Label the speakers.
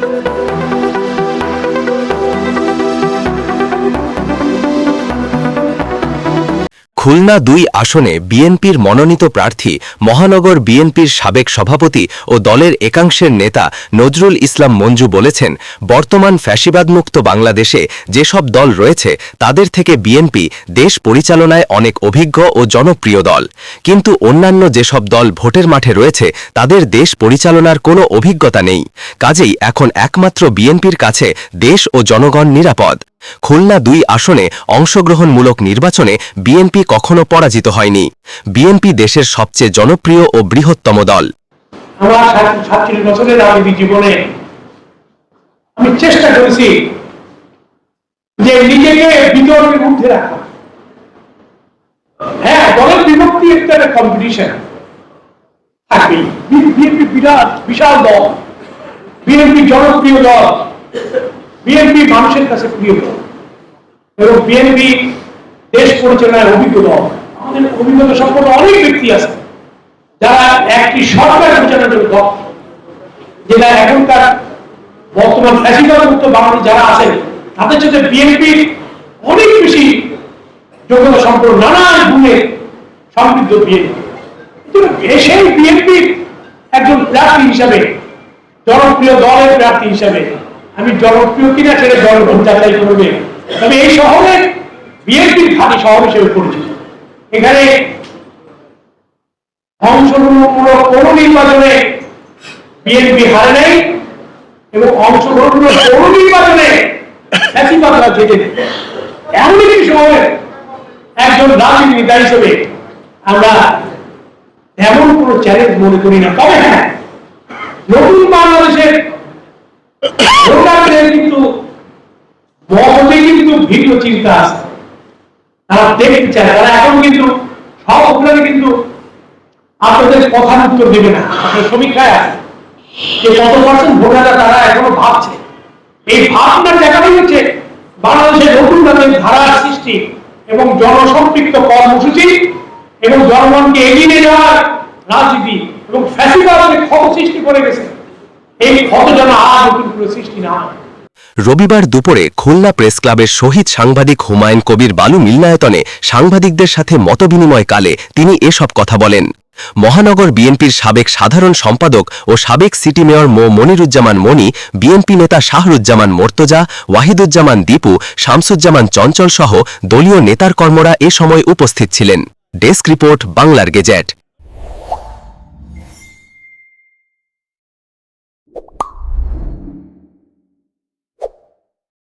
Speaker 1: Thank you. Khulna দুই আসনে বিএনপির মনোনীত প্রার্থী, মহানগর বিএনপির সাবেক সভাপতি ও দলের একাংশের নেতা নজরুল ইসলাম মঞ্জু বলেছেন, বর্তমান ফ্যাসিবাদমুক্ত বাংলাদেশে যেসব দল রয়েছে, তাদের থেকে বিএনপি দেশ পরিচালনায় অনেক অভিজ্ঞ ও জনপ্রিয় দল। কিন্তু অন্যান্য যেসব দল ভোটের মাঠে রয়েছে, তাদের দেশ পরিচালনার কোনো অভিজ্ঞতা নেই। কাজেই এখন একমাত্র বিএনপির কাছে দেশ ও জনগণ নিরাপদ। খুলনা দুই আসনে অংশগ্রহণমূলক নির্বাচনে বিএনপি কখনো পরাজিত হয়নি। বিএনপি দেশের সবচেয়ে জনপ্রিয় ও বৃহত্তম দল।
Speaker 2: আমি চেষ্টা করেছি যে নিজেকে বিতর্কের ঊর্ধ্বে রাখা। হ্যাঁ দলের বিভক্তি একটা কম্পিটিশন বিএনপি বিরাট, বিশাল দল। বিএনপি জনপ্রিয় দল। বিএনপি মানুষের কাছে প্রিয় দল এবং বিএনপি দেশ পরিচালনায় অভিজ্ঞ দল আমাদের অভিজ্ঞতা সম্পন্ন অনেক ব্যক্তি আছে যারা একটি সরকার পরিচালনা করে দক্ষ। যেটা এখনকার বর্তমান ফ্যাসিবাদ বাঙালি যারা আছেন, তাদের সাথে বিএনপি অনেক বেশি যোগ্যতা সম্পন্ন নানান গুণে সমৃদ্ধ বিএনপি সেই বিএনপি একজন প্রার্থী হিসাবে, জনপ্রিয় দলের প্রার্থী হিসাবে আমি জনপ্রিয় কিনা সেটা জনগণ যাচাই করবে। তবে এই শহরে বিএনপির খালি শহর হিসেবে পরিচিত। এখানে অংশগ্রহণমূলক কোন নির্বাচনে বিএনপি হারে নাই এবং অংশগ্রহণমূলক কোন নির্বাচনে একজন রাজনীতি নেতা হিসেবে আমরা এমন কোন চ্যালেঞ্জ মনে করি না। তবে হ্যাঁ নতুন বাংলাদেশের ভোটারদের কিন্তু মহলে কিন্তু ভিন্ন চিন্তা আছে। তারা দেখতে চায়, তারা এখন কিন্তু সবগুলোকে কিন্তু আপনাদের কথার উত্তর দেবে না। আপনার সমীক্ষায় আছে। যে কত পার্সেন্ট ভোটাররা তারা এখনও ভাবছে। এই ভাবনার দেখাটাই হচ্ছে বাংলাদেশের নতুন নতুন ধারার সৃষ্টি এবং জনসম্পৃক্ত কর্মসূচি এবং জনগণকে এগিয়ে নিয়ে যাওয়ার রাজনীতি এবং ফ্যাসিবাদের ক্ষত সৃষ্টি করে গেছে। এই ক্ষত যেন আর নতুন করে সৃষ্টি না হয়।
Speaker 1: রবিবার দুপুরে খুলনা প্রেস ক্লাবের শহীদ সাংবাদিক হুমায়ুন কবির বালু মিলনায়তনে সাংবাদিকদের সাথে মতবিনিময়কালে তিনি এসব কথা বলেন। মহানগর বিএনপির সাবেক সাধারণ সম্পাদক ও সাবেক সিটি মেয়র মো. মনিরুজ্জামান মনি বিএনপি নেতা শাহরুজ্জামান মোর্তজা, ওয়াহিদুজ্জামান দীপু, শামসুজ্জামান চঞ্চল সহ দলীয় নেতার কর্মরা এ সময় উপস্থিত ছিলেন। ডেস্ক রিপোর্ট, বাংলার গেজেট।